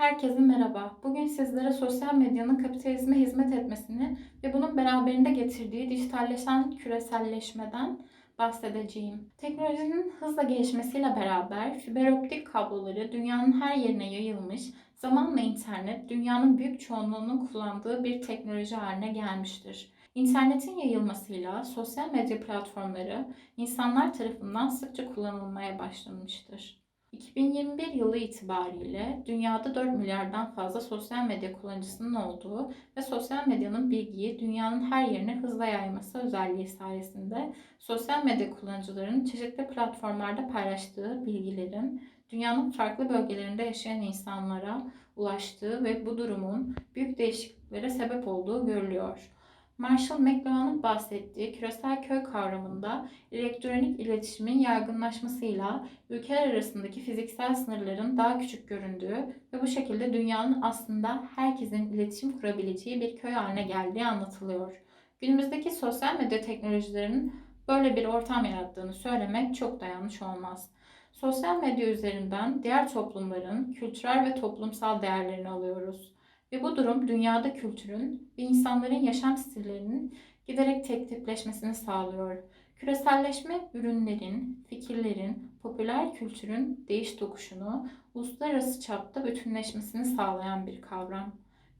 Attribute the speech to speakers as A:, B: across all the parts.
A: Herkese merhaba. Bugün sizlere sosyal medyanın kapitalizme hizmet etmesini ve bunun beraberinde getirdiği dijitalleşen küreselleşmeden bahsedeceğim. Teknolojinin hızla gelişmesiyle beraber fiber optik kabloları dünyanın her yerine yayılmış, zamanla internet dünyanın büyük çoğunluğunun kullandığı bir teknoloji haline gelmiştir. İnternetin yayılmasıyla sosyal medya platformları insanlar tarafından sıkça kullanılmaya başlanmıştır. 2021 yılı itibariyle dünyada 4 milyardan fazla sosyal medya kullanıcısının olduğu ve sosyal medyanın bilgiyi dünyanın her yerine hızla yayması özelliği sayesinde sosyal medya kullanıcılarının çeşitli platformlarda paylaştığı bilgilerin dünyanın farklı bölgelerinde yaşayan insanlara ulaştığı ve bu durumun büyük değişikliklere sebep olduğu görülüyor. Marshall McLuhan'ın bahsettiği küresel köy kavramında elektronik iletişimin yaygınlaşmasıyla ülkeler arasındaki fiziksel sınırların daha küçük göründüğü ve bu şekilde dünyanın aslında herkesin iletişim kurabileceği bir köy haline geldiği anlatılıyor. Günümüzdeki sosyal medya teknolojilerinin böyle bir ortam yarattığını söylemek çok da yanlış olmaz. Sosyal medya üzerinden diğer toplumların kültürel ve toplumsal değerlerini alıyoruz. Ve bu durum dünyada kültürün ve insanların yaşam stillerinin giderek tek tipleşmesini sağlıyor. Küreselleşme ürünlerin, fikirlerin, popüler kültürün değiş tokuşunu uluslararası çapta bütünleşmesini sağlayan bir kavram.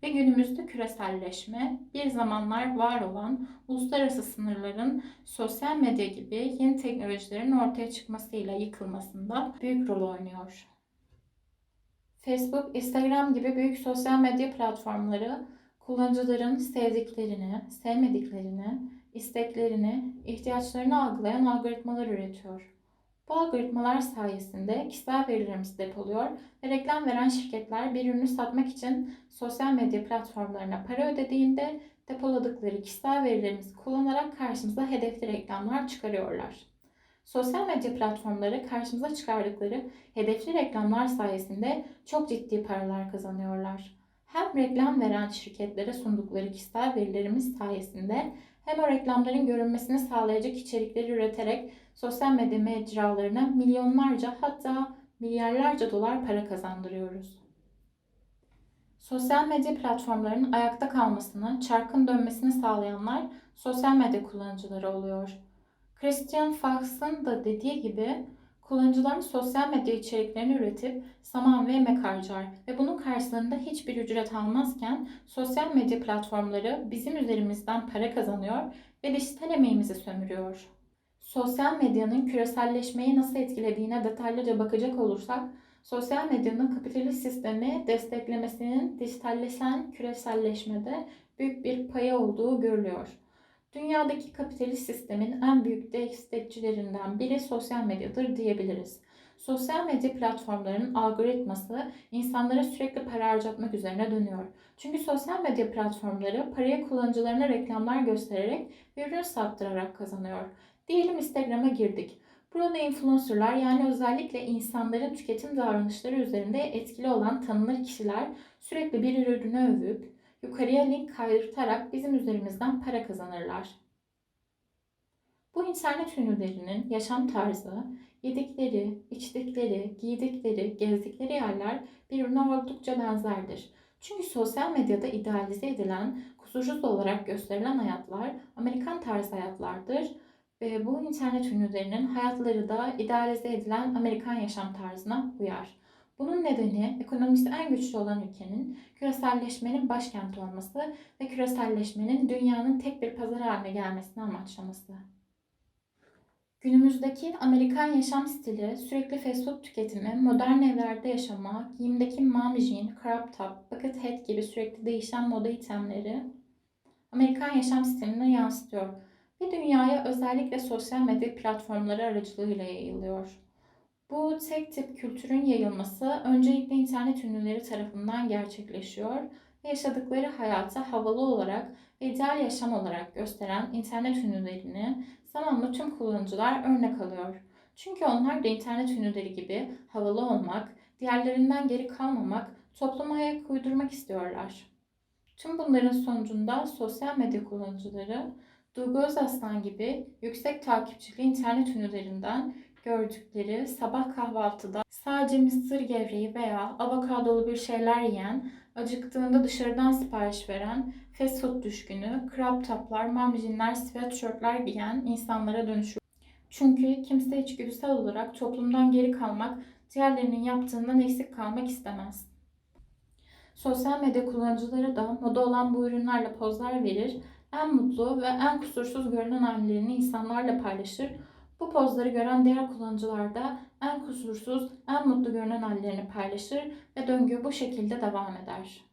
A: Ve günümüzde küreselleşme bir zamanlar var olan uluslararası sınırların sosyal medya gibi yeni teknolojilerin ortaya çıkmasıyla yıkılmasında büyük rol oynuyor. Facebook, Instagram gibi büyük sosyal medya platformları kullanıcıların sevdiklerini, sevmediklerini, isteklerini, ihtiyaçlarını algılayan algoritmalar üretiyor. Bu algoritmalar sayesinde kişisel verilerimizi depoluyor ve reklam veren şirketler bir ürünü satmak için sosyal medya platformlarına para ödediğinde depoladıkları kişisel verilerimizi kullanarak karşımıza hedefli reklamlar çıkarıyorlar. Sosyal medya platformları karşımıza çıkardıkları hedefli reklamlar sayesinde çok ciddi paralar kazanıyorlar. Hem reklam veren şirketlere sundukları kişisel verilerimiz sayesinde hem o reklamların görünmesini sağlayacak içerikleri üreterek sosyal medya mecralarına milyonlarca hatta milyarlarca dolar para kazandırıyoruz. Sosyal medya platformlarının ayakta kalmasını, çarkın dönmesini sağlayanlar sosyal medya kullanıcıları oluyor. Christian Fox'ın da dediği gibi kullanıcıların sosyal medya içeriklerini üretip zaman ve emek harcar ve bunun karşılığında hiçbir ücret almazken sosyal medya platformları bizim üzerimizden para kazanıyor ve dijital emeğimizi sömürüyor. Sosyal medyanın küreselleşmeyi nasıl etkilediğine detaylıca bakacak olursak, sosyal medyanın kapitalist sistemi desteklemesinin dijitalleşen küreselleşmede büyük bir payı olduğu görülüyor. Dünyadaki kapitalist sistemin en büyük destekçilerinden biri sosyal medyadır diyebiliriz. Sosyal medya platformlarının algoritması insanlara sürekli para harcatmak üzerine dönüyor. Çünkü sosyal medya platformları parayı kullanıcılarına reklamlar göstererek ve ürün sattırarak kazanıyor. Diyelim Instagram'a girdik. Burada influencerlar yani özellikle insanların tüketim davranışları üzerinde etkili olan tanınır kişiler sürekli bir ürünü övüp yukarıya link kaydırtarak bizim üzerimizden para kazanırlar. Bu internet ünlülerinin yaşam tarzı, yedikleri, içtikleri, giydikleri, gezdikleri yerler birbirine oldukça benzerdir. Çünkü sosyal medyada idealize edilen, kusursuz olarak gösterilen hayatlar Amerikan tarzı hayatlardır ve bu internet ünlülerinin hayatları da idealize edilen Amerikan yaşam tarzına uyar. Bunun nedeni ekonomisi en güçlü olan ülkenin küreselleşmenin başkenti olması ve küreselleşmenin dünyanın tek bir pazar haline gelmesini amaçlaması. Günümüzdeki Amerikan yaşam stili sürekli fast food tüketimi, modern evlerde yaşama, giyimdeki mom jean, crop top, bucket hat gibi sürekli değişen moda itemleri Amerikan yaşam stilini yansıtıyor ve dünyaya özellikle sosyal medya platformları aracılığıyla yayılıyor. Bu tek tip kültürün yayılması öncelikle internet ünlüleri tarafından gerçekleşiyor ve yaşadıkları hayatı havalı olarak ve ideal yaşam olarak gösteren internet ünlülerini zamanla tüm kullanıcılar örnek alıyor. Çünkü onlar da internet ünlüleri gibi havalı olmak, diğerlerinden geri kalmamak, topluma ayak uydurmak istiyorlar. Tüm bunların sonucunda sosyal medya kullanıcıları Duygu Özaslan gibi yüksek takipçili internet ünlülerinden gördükleri sabah kahvaltıda Sadece mısır gevreği veya avokadolu bir şeyler yiyen, acıktığında dışarıdan sipariş veren, fast food düşkünü, crop toplar, mamjinler, sweatshirtler giyen insanlara dönüşür. Çünkü kimse içgüdüsel olarak toplumdan geri kalmak, diğerlerinin yaptığından eksik kalmak istemez. Sosyal medya kullanıcıları da moda olan bu ürünlerle pozlar verir, en mutlu ve en kusursuz görünen hallerini insanlarla paylaşır. Bu pozları gören diğer kullanıcılar da en kusursuz, en mutlu görünen hallerini paylaşır ve döngü bu şekilde devam eder.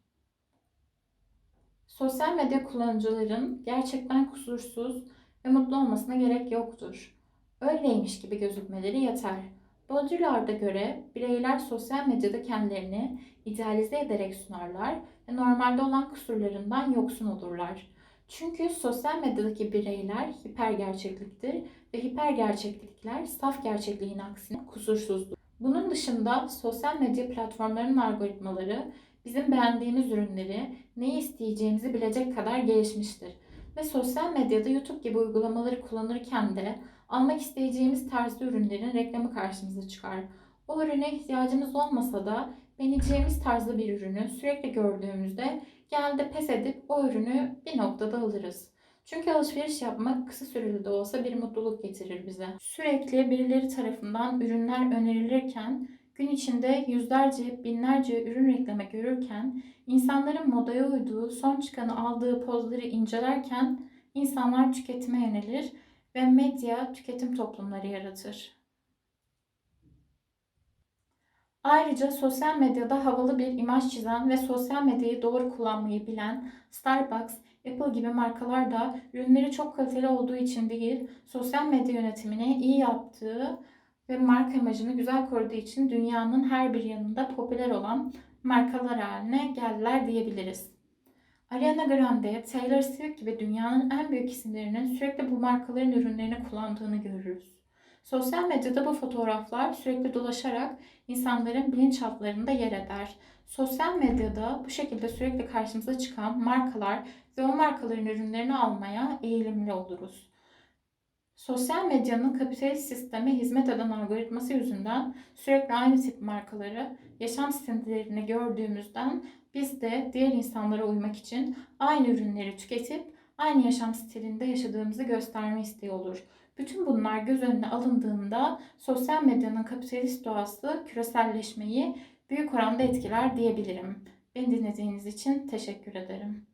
A: Sosyal medya kullanıcıların gerçekten kusursuz ve mutlu olmasına gerek yoktur. Öyleymiş gibi gözükmeleri yeter. Baudrillard'a göre bireyler sosyal medyada kendilerini idealize ederek sunarlar ve normalde olan kusurlarından yoksun olurlar. Çünkü sosyal medyadaki bireyler hiper gerçekliktir ve hiper gerçeklikler saf gerçekliğin aksine kusursuzdur. Bunun dışında sosyal medya platformlarının algoritmaları bizim beğendiğimiz ürünleri, neyi isteyeceğimizi bilecek kadar gelişmiştir. Ve sosyal medyada YouTube gibi uygulamaları kullanırken de almak isteyeceğimiz tarzda ürünlerin reklamı karşımıza çıkar. O ürüne ihtiyacımız olmasa da beğeneceğimiz tarzda bir ürünü sürekli gördüğümüzde genelde pes edip o ürünü bir noktada alırız. Çünkü alışveriş yapmak kısa süreli de olsa bir mutluluk getirir bize. Sürekli birileri tarafından ürünler önerilirken gün içinde yüzlerce, binlerce ürün reklamı görürken, insanların modaya uyduğu, son çıkanı aldığı pozları incelerken insanlar tüketime yönelir ve medya tüketim toplumları yaratır. Ayrıca sosyal medyada havalı bir imaj çizen ve sosyal medyayı doğru kullanmayı bilen Starbucks, Apple gibi markalar da ürünleri çok kaliteli olduğu için değil, sosyal medya yönetimini iyi yaptığı ve marka imajını güzel koruduğu için dünyanın her bir yanında popüler olan markalar haline geldiler diyebiliriz. Ariana Grande, Taylor Swift gibi dünyanın en büyük isimlerinin sürekli bu markaların ürünlerini kullandığını görürüz. Sosyal medyada bu fotoğraflar sürekli dolaşarak insanların bilinçaltlarında yer eder. Sosyal medyada bu şekilde sürekli karşımıza çıkan markalar ve o markaların ürünlerini almaya eğilimli oluruz. Sosyal medyanın kapitalist sisteme hizmet eden algoritması yüzünden sürekli aynı tip markaları, yaşam stillerini gördüğümüzden biz de diğer insanlara uymak için aynı ürünleri tüketip aynı yaşam stilinde yaşadığımızı gösterme isteği olur. Bütün bunlar göz önüne alındığında sosyal medyanın kapitalist doğası küreselleşmeyi büyük oranda etkiler diyebilirim. Beni dinlediğiniz için teşekkür ederim.